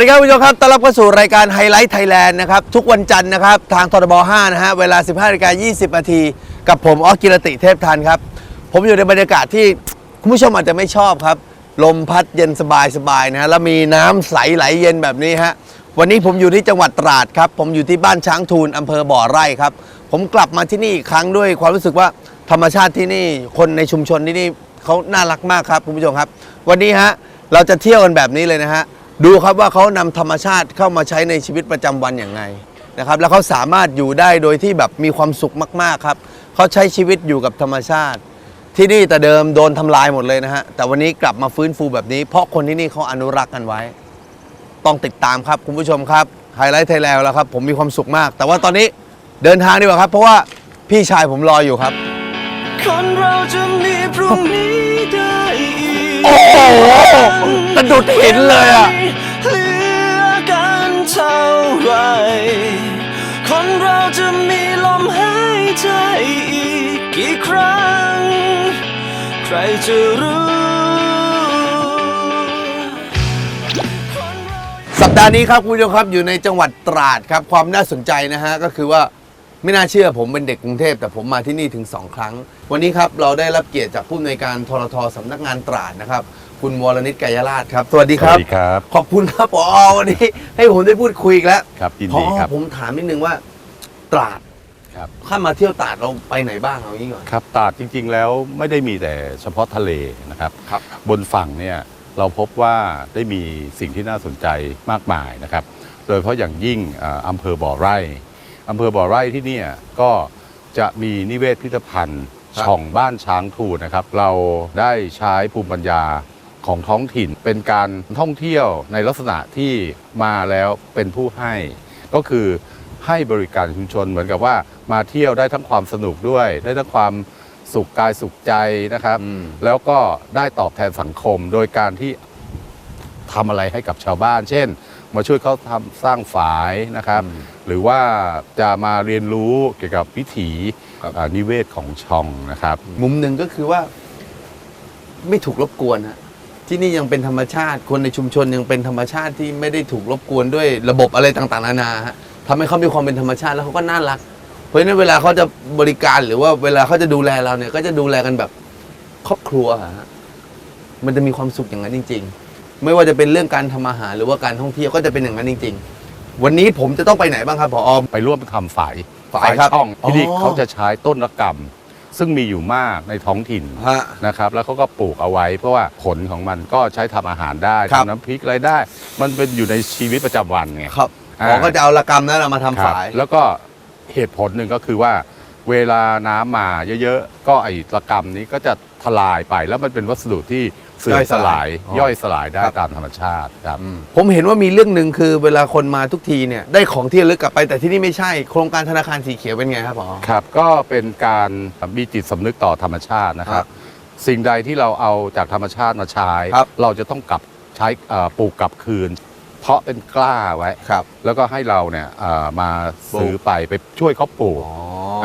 สวัสดีครับคุณผู้ชมครับต้อนรับเข้าสู่รายการไฮไลท์ไทยแลนด์นะครับ ทุกวันจันทร์นะครับ ทางทรบ5นะฮะ เวลา 15นาฬิกา20นาทีกับผมออกิรติเทพทันครับ ผมอยู่ในบรรยากาศที่คุณผู้ชมอาจจะไม่ชอบครับ ลมพัดเย็นสบายสบายๆนะฮะ แล้วมีน้ำใสไหลเย็นแบบนี้ฮะ วันนี้ผมอยู่ที่จังหวัดตราดครับ ผมอยู่ที่บ้านช้างทูลอำเภอบ่อไร่ครับ ผมกลับมาที่นี่อีกครั้งด้วยความรู้สึกว่าธรรมชาติที่นี่ คนในชุมชนที่นี่เขาน่ารักมากครับคุณผู้ชมครับ วันนี้ฮะเราจะเที่ยวกันแบบนี้เลยนะฮะ ดูครับว่าเขานำธรรมชาติเข้ามาใช้ในชีวิตประจำวันอย่างไงนะครับ แล้วเขาสามารถอยู่ได้โดยที่แบบมีความสุขมากๆครับเขาใช้ชีวิตอยู่กับธรรมชาติ ที่นี่แต่เดิมโดนทำลายหมดเลยนะฮะแต่วันนี้กลับมาฟื้นฟูแบบนี้ เพราะคนที่นี่เขาอนุรักษ์กันไว้ ต้องติดตามครับคุณผู้ชมครับไฮไลท์ไทยแลนด์แล้วครับผมมีความสุขมาก แต่ว่าตอนนี้เดินทางดีกว่าครับ เพราะว่าพี่ชายผมรออยู่ครับคนเราจะมีพรุ่งนี้ได้อีก โอ้โหกระดุดหินเลยอะเหลือกันเท่าไรคนเราจะมีลมหายใจอีกกี่ครั้ง ใครจะรู้ สัปดาห์นี้ครับคุณผู้ชมครับอยู่ในจังหวัดตราดครับ ความน่าสนใจนะฮะ ก็คือว่าไม่น่าเชื่อผมเป็นเด็กกรุงเทพแต่ผมมาที่นี่ถึง 2 ครั้ง วันนี้ครับเราได้รับเกียรติจากผู้อำนวยการทรทสำนักงานตราดนะครับ คุณวรนิตกายราชครับ สวัสดีครับ สวัสดีครับ ขอบคุณครับปอวันนี้ ให้ผมได้พูดคุยอีกแล้วครับยินพอดีครับ ผมถามนิดนึงว่า ตราดครับถ้ามาเที่ยวตราดเราไปไหนบ้างเอางี้ก่อน ครับตราดจริง ๆ แล้วไม่ได้มีแต่เฉพาะทะเลนะครับ ครับ บนฝั่งเนี่ยเราพบว่าได้มีสิ่งที่น่าสนใจมากมายนะครับ โดยเฉพาะอย่างยิ่งอ่าอำเภอบ่อไร่อำเภอบ่อไร่ที่เนี่ยก็จะมีนิเวศพิพิธภัณฑ์ ครับช่องบ้านช้างทูนะครับ เราได้ใช้ภูมิปัญญาของท้องถิ่น เป็นการท่องเที่ยวในลักษณะที่มาแล้วเป็นผู้ให้ ก็คือให้บริการชุมชนเหมือนกับว่ามาเที่ยวได้ทั้งความสนุกด้วย ได้ทั้งความสุขกายสุขใจนะครับอืมแล้วก็ได้ตอบแทนสังคมโดยการที่ทำอะไรให้กับชาวบ้าน เช่น มาช่วยเขาทำสร้างฝายนะครับอืมหรือว่าจะมาเรียนรู้เกี่ยวกับวิถี ครับอ่านิเวศของช่องนะครับ มุมหนึ่งก็คือว่า ไม่ถูกรบกวนฮะที่นี่ยังเป็นธรรมชาติ คนในชุมชนยังเป็นธรรมชาติที่ไม่ได้ถูกรบกวนด้วยระบบอะไรต่างๆนานาฮะทำให้เขามีความเป็นธรรมชาติแล้วเขาก็น่ารัก เพราะฉะนั้นเวลาเขาจะบริการหรือว่าเวลาเขาจะดูแลเราเนี่ย ก็จะดูแลกันแบบครอบครัวอะฮะมันจะมีความสุขอย่างนั้นจริง ๆ ไม่ว่าจะเป็นเรื่องการทำอาหารหรือว่าการท่องเที่ยวก็จะเป็นอย่างนั้นจริง ๆ วันนี้ผมจะต้องไปไหนบ้างครับผอไปร่วมทำฝาย ฝายครับช่องที่นี่อ๋อ เขาจะใช้ต้นระกำซึ่งมีอยู่มากในท้องถิ่นฮะ นะครับ แล้วเขาก็ปลูกเอาไว้ เพราะว่าผลของมันก็ใช้ทำอาหารได้ครับ ทำน้ำพริกอะไรได้ มันเป็นอยู่ในชีวิตประจำวันไง ครับอ่าผอก็จะเอาละกรรมนั้นเอามาทำครับฝายแล้วก็เหตุผลหนึ่งก็คือว่า เวลาน้ำมาเยอะๆ ก็ไอ้ระกำนี้ก็จะทลายไปแล้วมันเป็นวัสดุที่ เสื่อมสลายย่อยสลายได้ตามธรรมชาติครับผมเห็นว่ามีเรื่องหนึ่งคือเวลาคนมาทุกทีเนี่ยได้ของที่ระลึกกลับไปแต่ที่นี่ไม่ใช่ โครงการธนาคารสีเขียวเป็นไงครับผอครับก็เป็นการมีจิตสำนึกต่อธรรมชาตินะครับ สิ่งใดที่เราเอาจากธรรมชาติมาใช้ครับเราจะต้องกลับใช้เอ่อปลูกกลับคืน เพาะเป็นกล้าไว้ครับแล้วก็ให้เราเนี่ยเอ่อมาซื้อไปไปช่วยเขาปลูกอ๋อ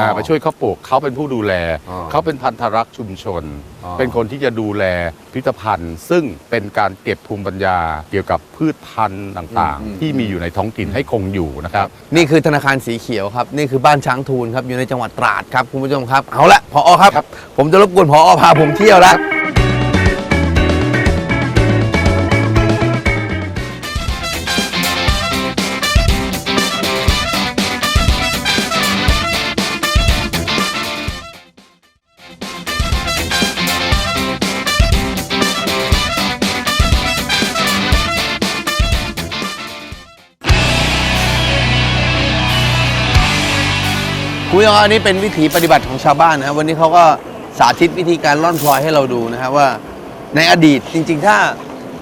ามาช่วยเขาปลูกเขาเป็นผู้ดูแล อ๋อเขาเป็นพันธรักษ์ชุมชน อ๋อ เป็นคนที่จะดูแลพิพิธภัณฑ์ ซึ่งเป็นการเก็บภูมิปัญญาเกี่ยวกับพืชพันธุ์ต่างๆ ที่มีอยู่ในท้องถิ่นให้คงอยู่นะครับ นี่คือธนาคารสีเขียวครับ นี่คือบ้านช้างทูลครับ อยู่ในจังหวัดตราดครับ คุณผู้ชมครับ เอาละพอครับ ผมจะรบกวนพอพาผมเที่ยวแล้ว คุณผู้ชมครับอันนี้เป็นวิถีปฏิบัติของชาวบ้านนะครับวันนี้เขาก็สาธิตวิธีการล่อนพลอยให้เราดูนะครับว่าในอดีตจริง ๆ ถ้า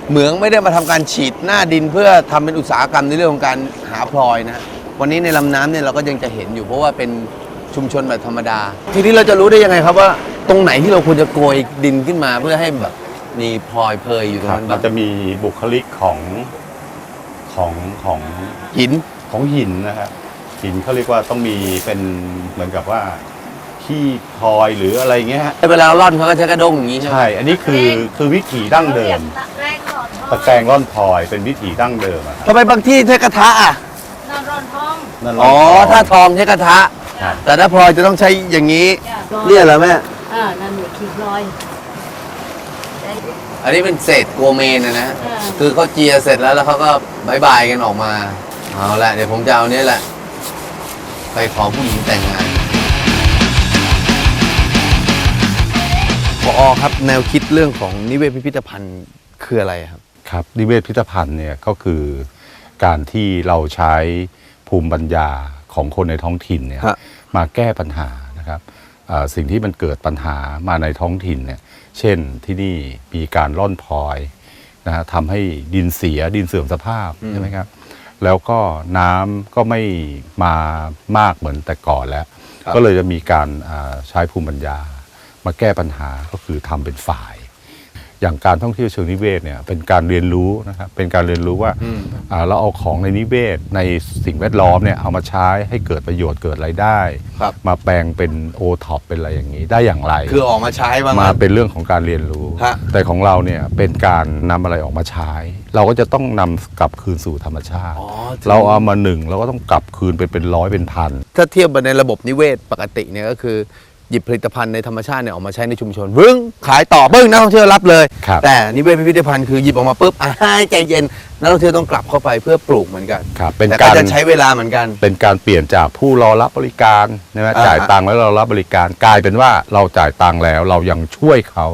เหมืองไม่ได้มาทำการฉีดหน้าดินเพื่อทำเป็นอุตสาหกรรมในเรื่องของการหาพลอยนะวันนี้ในลำน้ำเนี่ยเราก็ยังจะเห็นอยู่เพราะว่าเป็นชุมชนแบบธรรมดา ทีนี้เราจะรู้ได้ยังไงครับว่า ตรงไหนที่เราควรจะโกยดินขึ้นมาเพื่อให้แบบมีพลอยเพยอยู่ตรงนั้นมันบ้างจะมีบุคลิกของของของหินของหินนะครับ หินเขาเรียกว่าต้องมีเป็นเหมือนกับว่าขี้พลอยหรืออะไรเงี้ยฮะแต่เวลาเราล่อนเขาก็ใช้กระด้งอย่างนี้ใช่ไหมใช่ อันนี้คือคือวิถีดั้งเดิมตะแกรงร่อนพลอยเป็นวิถีดั้งเดิมอะครับทำไมบางที่ใช้กระทะอะ นอนรอนท้องนั่นอ๋อร่นพลยถ้าทองใช้กระทะ ครับแต่ถ้าพลอยจะต้องใช้อย่างนี้ จ้ะเนี่ยเหรอแม่ อ่านั่นนี่ขีดลอย อันนี้เป็นเศษโกเมนนะนะ อ่า คือเขาเจียเสร็จแล้วแล้วเขาก็บายบายกันออกมา เอาละเดี๋ยวผมจะเอาเนี้ยแหละ ไปขอผู้หญิงแต่งงานพอครับแนวคิดเรื่องของนิเวศพิพิธภัณฑ์คืออะไรครับ ครับนิเวศพิพิธภัณฑ์เนี่ยก็คือการที่เราใช้ภูมิปัญญาของคนในท้องถิ่นเนี่ยฮะ มาแก้ปัญหานะครับอ่าสิ่งที่มันเกิดปัญหามาในท้องถิ่นเนี่ยเช่นที่นี่มีการร่อนพลอยนะฮะทำให้ดินเสียดินเสื่อมสภาพใช่ไหมครับ แล้วก็น้ำก็ไม่มามากเหมือนแต่ก่อนแล้วครับก็เลยจะมีการอ่าใช้ภูมิปัญญา มาแก้ปัญหาก็คือทำเป็นฝ่าย อย่างการท่องเที่ยวเชิงนิเวศเนี่ยเป็นการเรียนรู้นะครับเป็นการเรียนรู้ว่าอ่าเราเอาของในนิเวศในสิ่งแวดล้อมเนี่ยเอามาใช้ให้เกิดประโยชน์เกิดรายได้ ครับ มาแปลงเป็นโอท็อปเป็นอะไรอย่างนี้ได้อย่างไร คือออกมาใช้บ้าง มานะเป็นเรื่องของการเรียนรู้ ฮะ แต่ของเราเนี่ยเป็นการนำอะไรออกมาใช้ เราก็จะต้องนำกลับคืนสู่ธรรมชาติ อ๋อเราเอามาหนึ่งเราก็ต้องกลับคืนเป็นเป็นร้อยเป็นพัน ถ้าเทียบในระบบนิเวศปกติเนี่ยก็คือ หยิบผลิตภัณฑ์ในธรรมชาติเนี่ยออกมาใช้ในชุมชนวึ้งขายต่อปึ้งนักท่องเที่ยวรับเลย ครับ แต่นิเวศพิพิธภัณฑ์คือหยิบออกมาปุ๊บอ่าใจเย็นนักท่องเที่ยวต้องกลับเข้าไปเพื่อปลูกเหมือนกันครับเป็นแต่กาก็ร จะใช้เวลาเหมือนกัน เป็นการเปลี่ยนจากผู้รอรับบริการนะฮะอ่าจ่ายตังค์แล้วเรารับบริการกลายเป็นว่าเราจ่ายตังค์แล้วเรายังช่วยเขา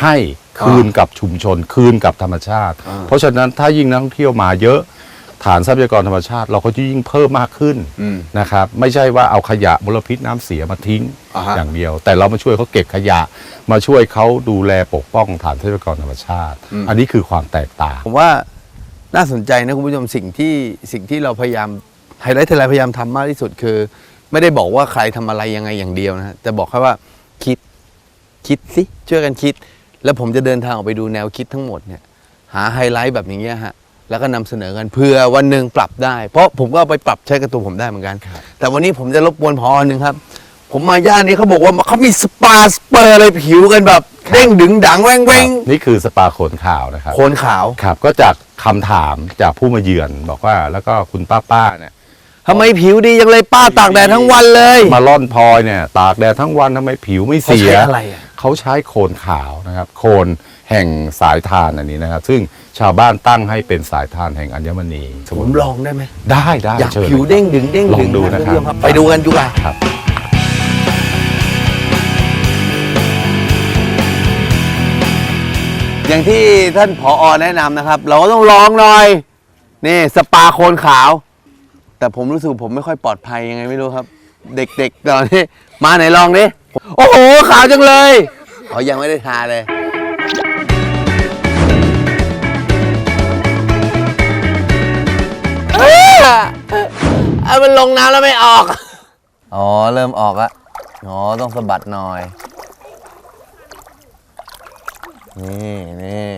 ให้คืนกับชุมชน คืนกับธรรมชาติอ่าเพราะฉะนั้นถ้ายิ่งนักท่องเที่ยวมาเยอะ ฐานทรัพยากรธรรมชาติ เราก็จะยิ่งเพิ่มมากขึ้นอืม นะครับ ไม่ใช่ว่าเอาขยะมลพิษน้ำเสียมาทิ้งอ่าฮะ อย่างเดียว แต่เรามาช่วยเขาเก็บขยะ มาช่วยเขาดูแลปกป้องฐานทรัพยากรธรรมชาติ อันนี้คือความแตกต่าง ผมว่าน่าสนใจนะคุณผู้ชมสิ่งที่สิ่งที่เราพยายามไฮไลท์ไทยแลนด์พยายามทำมากที่สุดคือ ไม่ได้บอกว่าใครทำอะไรยังไงอย่างเดียวนะฮะแต่บอกแค่ว่าคิดคิดสิช่วยกันคิด แล้วผมจะเดินทางออกไปดูแนวคิดทั้งหมดเนี่ยหาไฮไลท์แบบอย่างเงี้ยฮะ แล้วก็นำเสนอกันเพื่อวันหนึ่งปรับได้ เพราะผมก็เอาไปปรับใช้กับตัวผมได้เหมือนกัน แต่วันนี้ผมจะรบกวนพอหนึ่งครับ ผมมาย่านนี้เขาบอกว่าเขามีสปาสเปอร์อะไรผิวกันแบบเด้งดึงดังแว้งแว้งนี่คือสปาโคนขาวนะครับโคนขาวครับก็จากคำถามจากผู้มาเยือนบอกว่าแล้วก็คุณป้าป้าๆเนี่ย ทำไมผิวดีจังเลยป้าตากแดดทั้งวันเลยมาล่อนพลอยเนี่ย ตากแดดทั้งวันทำไมผิวไม่เขาเสียใช้อะไรอะ เขาใช้โคนขาวนะครับ โคนแห่งสายทานอันนี้นะครับ ซึ่งชาวบ้านตั้งให้เป็นสายทานแห่งอัญมณีผมลองได้ไหมได้ได้อยากเชิญผิวลยครับเด้งดึงเด้งลอดึงงดูนะครับณผู้ชมไปดูกันดีกว่า ครับ อย่างที่ท่านผอแนะนำนะครับ เราก็ต้องลองหน่อย นี่สปาโคนขาว แต่ผมรู้สึกผมไม่ค่อยปลอดภัยยังไงไม่รู้ครับ เด็กๆตอนนี้มาไหนลองดิโอ้โหขาวจังเลยอ๋อยังไม่ได้ทาเลยเอ้ยเอามันลงน้ำแล้วไม่ออก อ๋อ เริ่มออกละอ๋อ ต้องสะบัดหน่อย นี่นี่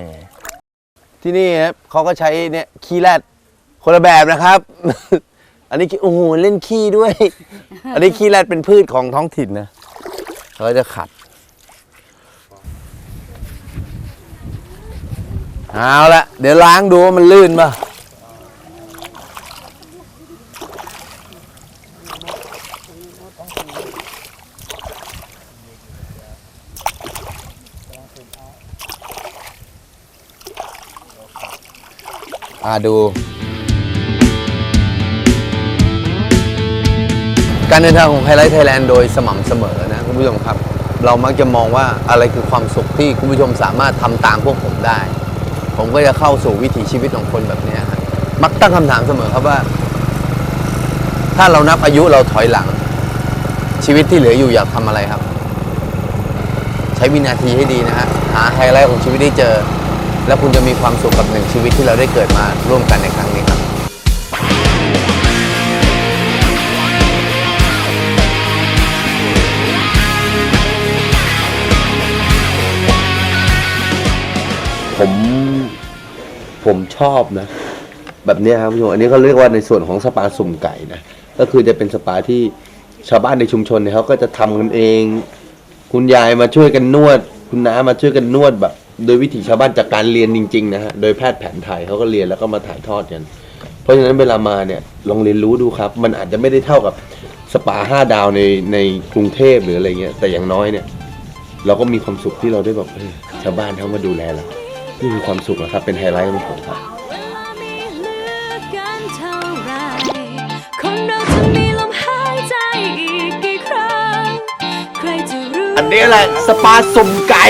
ที่นี่ครับเขาก็ใช้เนี่ยขี้แรดคนละแบบนะครับ อันนี้ขี้โอ้โหเล่นขี้ด้วย อันนี้ขี้แรดเป็นพืชของท้องถิ่นนะเขาจะขัดเอาละเดี๋ยวล้างดูว่ามันลื่นป่ะอ่าดู การเดินทางของไฮไลท์ไทยแลนด์โดยสม่ำเสมอนะคุณผู้ชมครับ เรามักจะมองว่าอะไรคือความสุขที่คุณผู้ชมสามารถทำตามพวกผมได้ ผมก็จะเข้าสู่วิถีชีวิตของคนแบบนี้มักตั้งคำถามเสมอครับว่า ถ้าเรานับอายุเราถอยหลัง ชีวิตที่เหลืออยู่อยากทำอะไรครับ ใช้วินาทีให้ดีนะฮะหาไฮไลท์ของชีวิตได้เจอ แล้วคุณจะมีความสุขกับหนึ่งชีวิตที่เราได้เกิดมาร่วมกันในครั้งนี้ ผมผมชอบนะ แบบนี้ครับคุณผู้ชมอันนี้เขาเรียกว่าในส่วนของสปาสุ่มไก่นะก็คือจะเป็นสปาที่ชาวบ้านในชุมชนเนี่ยเขาก็จะทำกันเอง คุณยายมาช่วยกันนวด คุณน้ามาช่วยกันนวดแบบ โดยวิถีชาวบ้านจากการเรียนจริงๆนะฮะโดยแพทย์แผนไทยเขาก็เรียนแล้วก็มาถ่ายทอดกันเพราะฉะนั้นเวลามาเนี่ยลองเรียนรู้ดูครับ มันอาจจะไม่ได้เท่ากับสปาห้าดาวในในกรุงเทพหรืออะไรเงี้ยแต่อย่างน้อยเนี่ย เราก็มีความสุขที่เราได้แบบชาวบ้านเขามาดูแลเรา นี่คือความสุขนะครับ เป็นไฮไลท์ของผมครับเวลามีเหลือกันเท่าไหรคนเราจะมีลมหายใจอีกกี่ครั้งใครจะรู้อันนี้แหละสปาสุ่มไก่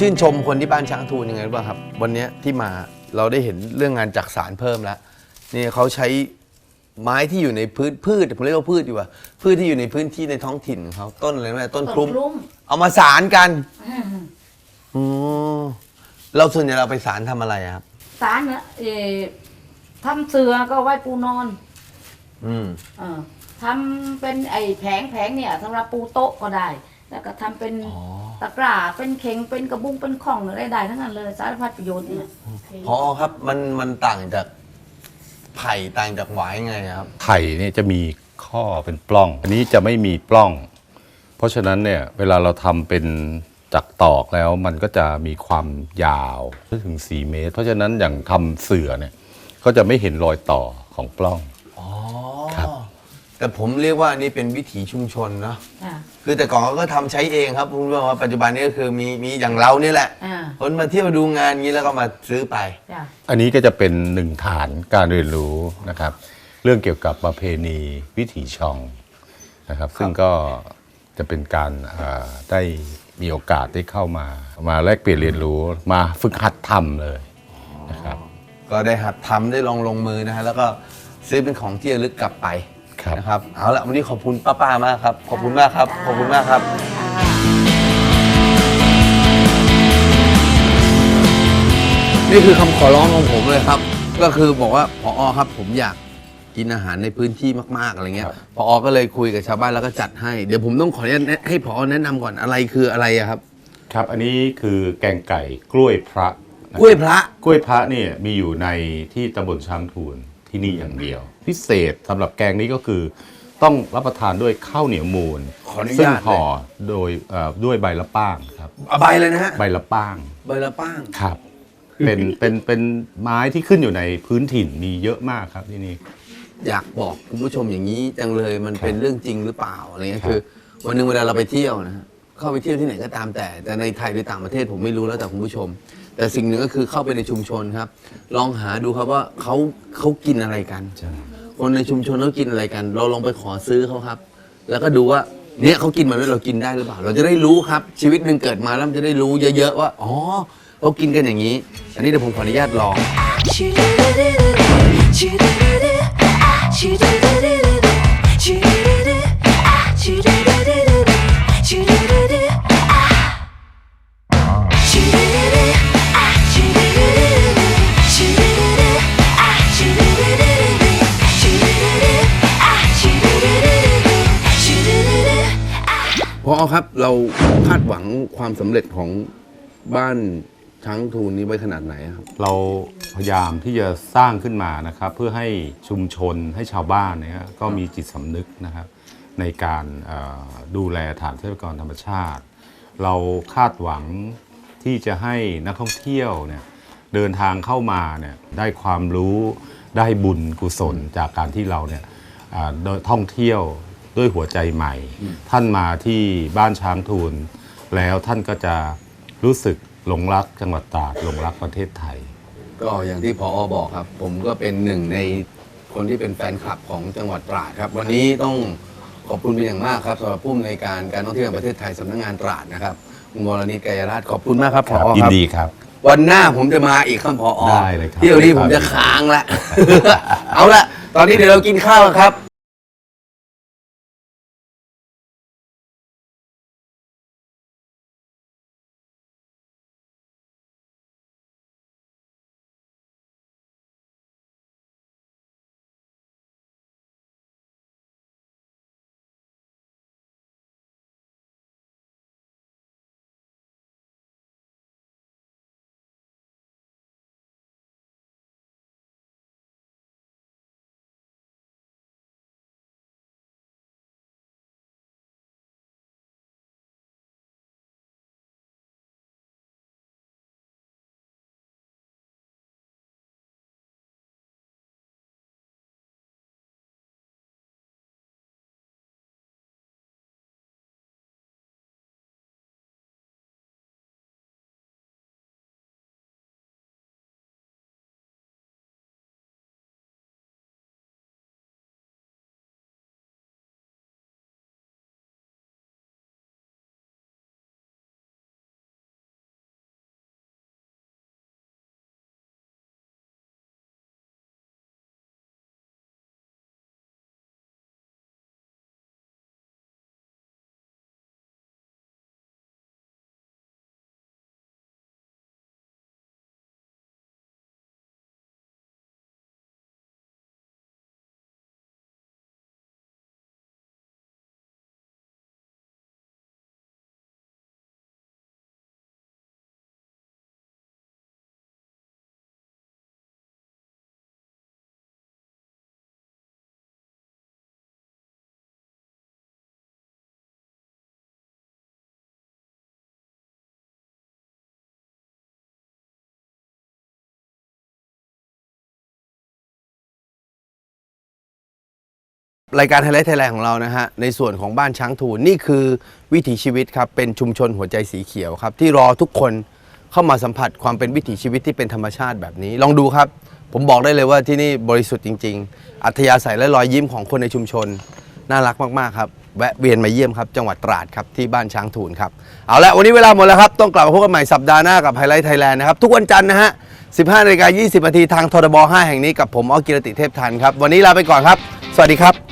ชื่นชมคนที่บ้านช้างทูนยังไงรู้ป่ะครับ วันเนี้ยที่มาเราได้เห็นเรื่องงานจักสารเพิ่มแล้วนี่เขาใช้ไม้ที่อยู่ในพื้นพืชผมเรียกว่าพืชดีกว่าพืชที่อยู่ในพื้นที่ในท้องถิ่นของเขาต้นอะไรนะต้นคลุ้ม ต้นคลุ้ม เอามาสารกันอ๋อเราส่วนใหญ่เราไปสารทำอะไรอะครับ สารเนี่ยเอ่อทำเสือก็ไว้ปูนอนอืม เออทำเป็นไอ้แผงแผงเนี่ยสำหรับปูโต๊ะก็ได้ แล้วก็ทำเป็นอ๋อ ตะกร้าเป็นเข่งเป็นกระบุงเป็นของอะไรได้ทั้งนั้นเลยสารพัดประโยชน์เนี่ย พอครับมันมันต่างจากไผ่ต่างจากหวายยังไงอะครับไผ่เนี่ยจะมีข้อเป็นปล้อง อันนี้จะไม่มีปล้อง เพราะฉะนั้นเนี่ยเวลาเราทำเป็นจากตอกแล้วมันก็จะมีความยาวถึง 4 เมตร เพราะฉะนั้นอย่างทำเสือเนี่ยก็จะไม่เห็นรอยต่อของปล้องอ๋อครับ แต่ผมเรียกว่าอันนี้เป็นวิถีชุมชนเนาะอ่า คือแต่ก่อนเขาก็ทำใช้เองครับคุณผู้ชมว่าปัจจุบันนี้ก็คือมีมีอย่างเรานี่แหละ อ่า คนมาเที่ยวดูงานงี้แล้วก็มาซื้อไป จ้ะ อันนี้ก็จะเป็นหนึ่งฐานการเรียนรู้นะครับ เรื่องเกี่ยวกับประเพณีวิถีชองนะครับ ซึ่งก็จะเป็นการอ่าได้มีโอกาสได้เข้ามา มาแลกเปลี่ยนเรียนรู้มาฝึกหัดทำเลยนะครับ ก็ได้หัดทำได้ลองลงมือนะฮะแล้วก็ซื้อเป็นของที่ระลึกกลับไป ครับนะครับเอาละวันนี้ขอบคุณป้าๆมากครับขอบคุณมากครับขอบคุณมากครับ นี่คือคำขอร้องของผมเลยครับ ก็คือบอกว่าพอครับผมอยากกินอาหารในพื้นที่มากๆอะไรเงี้ยครับพอก็เลยคุยกับชาวบ้านแล้วก็จัดให้ เดี๋ยวผมต้องขออนุญาตแนะให้พอแนะนำก่อนอะไรคืออะไรอะครับ ครับอันนี้คือแกงไก่กล้วยพระนะครับกล้วยพระ กล้วยพระเนี่ยมีอยู่ในที่ตำบลช้างทูนที่นี่อย่างเดียว พิเศษสำหรับแกงนี้ก็คือ ต้องรับประทานด้วยข้าวเหนียวมูนขออนุญาต ซึ่งเลยห่อโดยเอ่อด้วยใบละป้างครับเอาใบเลยนะฮะใบละป้าง ใบละป้าง ครับ เป็น เป็น เป็นไม้ที่ขึ้นอยู่ในพื้นถิ่นมีเยอะมากครับที่นี่ อยากบอกคุณผู้ชมอย่างนี้จังเลยมันเป็นเรื่องจริงหรือเปล่าอะไรเงี้ยครับ คือ วันหนึ่งเวลาเราไปเที่ยวนะฮะเข้าไปเที่ยวที่ไหนก็ตามแต่แต่ในไทยหรือต่างประเทศผมไม่รู้แล้วแต่คุณผู้ชม แต่สิ่งหนึ่งก็คือเข้าไปในชุมชนครับ ลองหาดูครับว่าเขาเขากินอะไรกัน คนในชุมชนเขากินอะไรกัน เราลองไปขอซื้อเขาครับ แล้วก็ดูว่าเนี่ยเขากินมาแล้วเรากินได้หรือเปล่า เราจะได้รู้ครับ ชีวิตหนึ่งเกิดมาแล้วมันจะได้รู้เยอะๆว่าอ๋อเขากินกันอย่างนี้ อันนี้เดี๋ยวผมขออนุญาตลองพ อครับเราคาดหวังความสำเร็จของบ้านช้างทูนนี้ไว้ขนาดไหนครับ เราพยายามที่จะสร้างขึ้นมานะครับ เพื่อให้ชุมชนให้ชาวบ้านเนี่ยก็มีจิตสำนึกนะครับ ในการเอ่อดูแลฐานทรัพยากรธรรมชาติ เราคาดหวังที่จะให้นักท่องเที่ยวเนี่ยเดินทางเข้ามาเนี่ยได้ความรู้ได้บุญกุศลจากการที่เราเนี่ยอ่าเดินท่องเที่ยว ด้วยหัวใจใหม่ ท่านมาที่บ้านช้างทูลแล้วท่านก็จะรู้สึกหลงรักจังหวัดตราดหลงรักประเทศไทย ก็อย่างที่พออบอกครับ ผมก็เป็นหนึ่งในคนที่เป็นแฟนคลับของจังหวัดตราดครับ วันนี้ต้องขอบคุณเป็นอย่างมากครับสำหรับผู้อำนวยการการท่องเที่ยวแห่งประเทศไทยสำนักงานตราดนะครับคุณวรณิตกายราชขอบคุณมากครับพอครับยินดีครับ วันหน้าผมจะมาอีกครับพอได้เลยครับเที่ยวนี้ผมจะค้างละ เอาละตอนนี้เดี๋ยวเรากินข้าวกันครับ รายการไฮไลท์ไทยแลนด์ของเรานะฮะในส่วนของบ้านช้างทูนนี่คือวิถีชีวิตครับเป็นชุมชนหัวใจสีเขียวครับ ที่รอทุกคนเข้ามาสัมผัสความเป็นวิถีชีวิตที่เป็นธรรมชาติแบบนี้ ลองดูครับ ผมบอกได้เลยว่าที่นี่บริสุทธิ์จริง ๆ อัธยาศัยและรอยยิ้มของคนในชุมชน น่ารักมากๆครับ แวะเวียนมาเยี่ยมครับ จังหวัดตราดครับที่บ้านช้างทูนครับเอาละวันนี้เวลาหมดแล้วครับต้องกลับมาพบกันใหม่สัปดาห์หน้ากับไฮไลท์ไทยแลนด์นะครับทุกวันจันทร์นะฮะ15นาฬิกา20นาทีทางทรบ5แห่งนี้กับผมออกิรติเทพทันครับวันนี้ลาไปก่อนครับ สวัสดีครับ